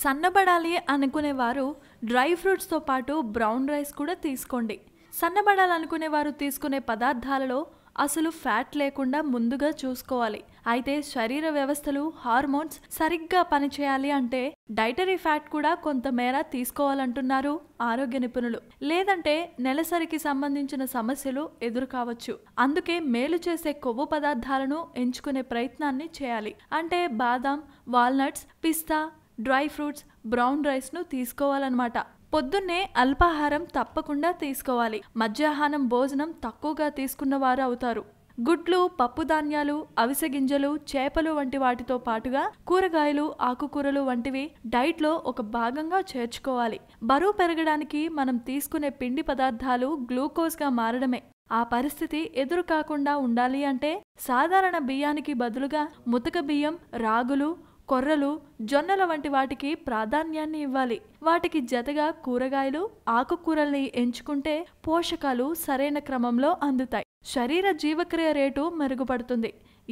సన్నబడాలి అనుకునేవారు డ్రై ఫ్రూట్స్తో పాటు brown rice కూడా తీసుకోండి. సన్నబడాలనుకునే వారు తీసుకునే పదార్థాలలో అసలు ఫ్యాట్ లేకుండా ముందుగా చూసుకోవాలి. అయితే శరీర వ్యవస్థలు హార్మోన్స్ సరిగ్గా పనిచేయాలి అంటే డైటరీ ఫ్యాట్ కూడా కొంతమేర తీసుకోవాలంటున్నారు ఆరోగ్య నిపుణులు. లేదంటే నెలసరికి సంబంధించిన సమస్యలు ఎదురు కావచ్చు అందుకే మేలు చేసే కొవ్వు పదార్థాలను ఎంచుకునే ప్రయత్నాన్ని చేయాలి. అంటే బాదం వాల్నట్స్ పిస్తా డ్రై ఫ్రూట్స్ బ్రౌన్ రైస్ను తీసుకోవాలన్నమాట. పొద్దున్నే అల్పాహారం తప్పకుండా తీసుకోవాలి. మధ్యాహ్నం భోజనం తక్కువగా తీసుకున్న వారు అవుతారు. గుడ్లు పప్పు ధాన్యాలు అవిసె గింజలు చేపలు వంటి వాటితో పాటుగా కూరగాయలు ఆకుకూరలు వంటివి డైట్లో ఒక భాగంగా చేర్చుకోవాలి. బరువు పెరగడానికి మనం తీసుకునే పిండి పదార్థాలు గ్లూకోజ్గా మారడమే. ఆ పరిస్థితి ఎదురు కాకుండా ఉండాలి అంటే సాధారణ బియ్యానికి బదులుగా ముతక బియ్యం రాగులు కొర్రలు జొన్నల వంటి వాటికి ప్రాధాన్యాన్ని ఇవ్వాలి. వాటికి జతగా కూరగాయలు ఆకుకూరల్ని ఎంచుకుంటే పోషకాలు సరైన క్రమంలో అందుతాయి. శరీర జీవక్రియ రేటు మెరుగుపడుతుంది.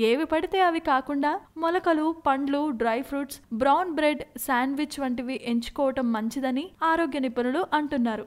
ఏవి పడితే అవి కాకుండా మొలకలు పండ్లు dry fruits brown bread sandwich వంటివి ఎంచుకోవటం మంచిదని ఆరోగ్య నిపుణులు అంటున్నారు.